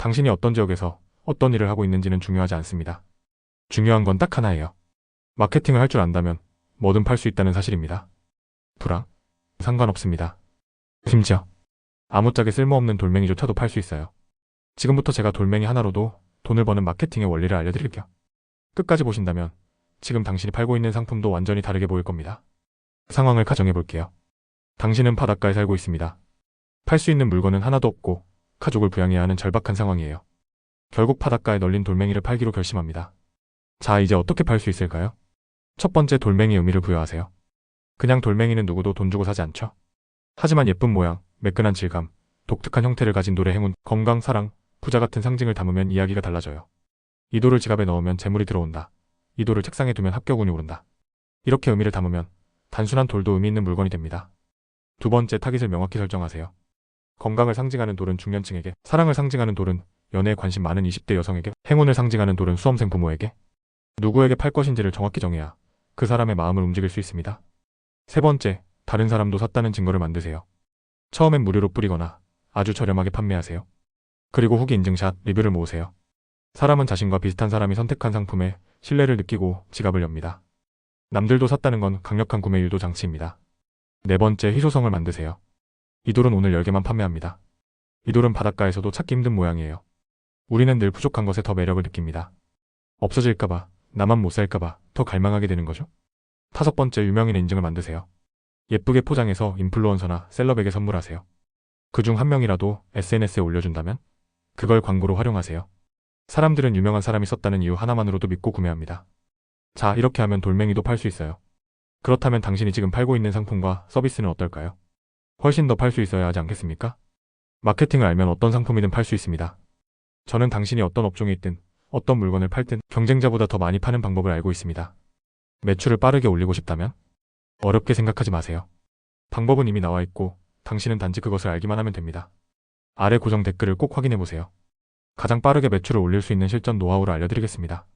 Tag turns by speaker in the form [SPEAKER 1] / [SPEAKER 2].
[SPEAKER 1] 당신이 어떤 지역에서 어떤 일을 하고 있는지는 중요하지 않습니다. 중요한 건 딱 하나예요. 마케팅을 할 줄 안다면 뭐든 팔 수 있다는 사실입니다. 불황? 상관없습니다. 심지어 아무짝에 쓸모없는 돌멩이조차도 팔 수 있어요. 지금부터 제가 돌멩이 하나로도 돈을 버는 마케팅의 원리를 알려드릴게요. 끝까지 보신다면 지금 당신이 팔고 있는 상품도 완전히 다르게 보일 겁니다. 상황을 가정해 볼게요. 당신은 바닷가에 살고 있습니다. 팔 수 있는 물건은 하나도 없고 가족을 부양해야 하는 절박한 상황이에요. 결국 바닷가에 널린 돌멩이를 팔기로 결심합니다. 자, 이제 어떻게 팔 수 있을까요? 첫 번째 돌멩이 의미를 부여하세요. 그냥 돌멩이는 누구도 돈 주고 사지 않죠? 하지만 예쁜 모양, 매끈한 질감, 독특한 형태를 가진 돌의 행운, 건강, 사랑, 부자 같은 상징을 담으면 이야기가 달라져요. 이 돌을 지갑에 넣으면 재물이 들어온다. 이 돌을 책상에 두면 합격운이 오른다. 이렇게 의미를 담으면 단순한 돌도 의미 있는 물건이 됩니다. 두 번째 타깃을 명확히 설정하세요. 건강을 상징하는 돌은 중년층에게, 사랑을 상징하는 돌은 연애에 관심 많은 20대 여성에게, 행운을 상징하는 돌은 수험생 부모에게, 누구에게 팔 것인지를 정확히 정해야 그 사람의 마음을 움직일 수 있습니다. 세 번째, 다른 사람도 샀다는 증거를 만드세요. 처음엔 무료로 뿌리거나 아주 저렴하게 판매하세요. 그리고 후기 인증샷, 리뷰를 모으세요. 사람은 자신과 비슷한 사람이 선택한 상품에 신뢰를 느끼고 지갑을 엽니다. 남들도 샀다는 건 강력한 구매 유도 장치입니다. 네 번째, 희소성을 만드세요. 이 돌은 오늘 10개만 판매합니다. 이 돌은 바닷가에서도 찾기 힘든 모양이에요. 우리는 늘 부족한 것에 더 매력을 느낍니다. 없어질까봐, 나만 못 살까봐 더 갈망하게 되는 거죠. 다섯 번째, 유명인의 인증을 만드세요. 예쁘게 포장해서 인플루언서나 셀럽에게 선물하세요. 그 중 한 명이라도 SNS에 올려준다면 그걸 광고로 활용하세요. 사람들은 유명한 사람이 썼다는 이유 하나만으로도 믿고 구매합니다. 자, 이렇게 하면 돌멩이도 팔 수 있어요. 그렇다면 당신이 지금 팔고 있는 상품과 서비스는 어떨까요? 훨씬 더 팔 수 있어야 하지 않겠습니까? 마케팅을 알면 어떤 상품이든 팔 수 있습니다. 저는 당신이 어떤 업종에 있든 어떤 물건을 팔든 경쟁자보다 더 많이 파는 방법을 알고 있습니다. 매출을 빠르게 올리고 싶다면 어렵게 생각하지 마세요. 방법은 이미 나와 있고 당신은 단지 그것을 알기만 하면 됩니다. 아래 고정 댓글을 꼭 확인해 보세요. 가장 빠르게 매출을 올릴 수 있는 실전 노하우를 알려드리겠습니다.